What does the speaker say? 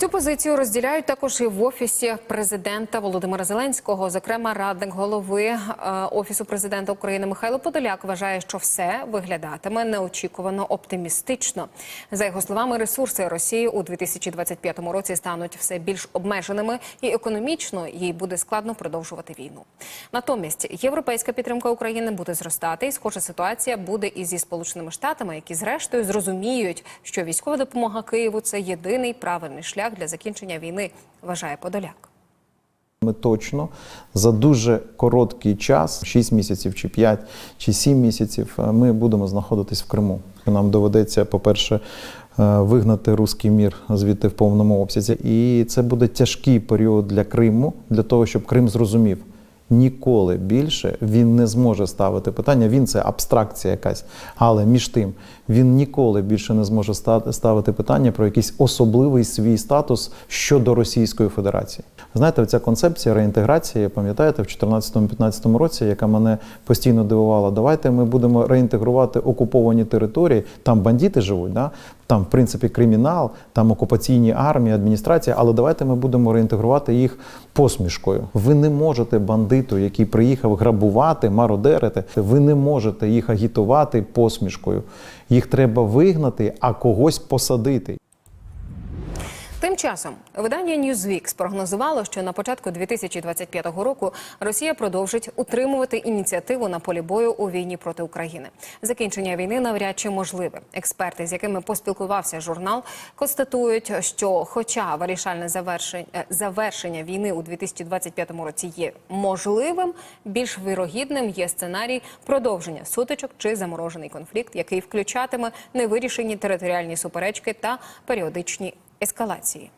Цю позицію розділяють також і в офісі президента Володимира Зеленського. Зокрема, радник голови е, офісу президента України Михайло Подоляк вважає, що все виглядатиме неочікувано оптимістично. За його словами, ресурси Росії у 2025 році стануть все більш обмеженими, і економічно їй буде складно продовжувати війну. Натомість європейська підтримка України буде зростати, і схожа ситуація буде і зі сполученими штатами, які зрештою зрозуміють, що військова допомога Києву це єдиний правильний шлях для закінчення війни, вважає Подоляк. Ми точно за дуже короткий час, 6 місяців чи 5 чи 7 місяців, е, ми будемо знаходитись в Криму. Нам доведеться, по-перше, е, вигнати руський мір звідти в повному обсязі. І це буде тяжкий період для Криму, для того, щоб Крим зрозумів. Ніколи більше він не зможе ставити питання. Він це абстракція якась, але між тим він ніколи більше не зможе ста- ставити питання про якийсь особливий свій статус щодо Російської Федерації. Знаєте, ця концепція реінтеграції, пам'ятаєте, в 2014-2015 році, яка мене постійно дивувала. Давайте ми будемо реінтегрувати окуповані території. Там бандити живуть, да? там, в принципі, кримінал, там окупаційні армії, адміністрація. Але давайте ми будемо реінтегрувати їх посмішкою. Ви не можете бандиту, який приїхав грабувати, мародерити, ви не можете їх агітувати посмішкою. Їх треба вигнати, а когось посадити. Тим часом видання Newsweek спрогнозувало, що на початку 2025 року Росія продовжить утримувати ініціативу на полі бою у війні проти України. Закінчення війни навряд чи можливе. Експерти, з якими поспілкувався журнал, констатують, що, хоча вирішальне завершення, е, завершення війни у 2025 році є можливим, більш вірогідним є сценарій продовження сутичок чи заморожений конфлікт, який включатиме невирішені територіальні суперечки та періодичні ескалації.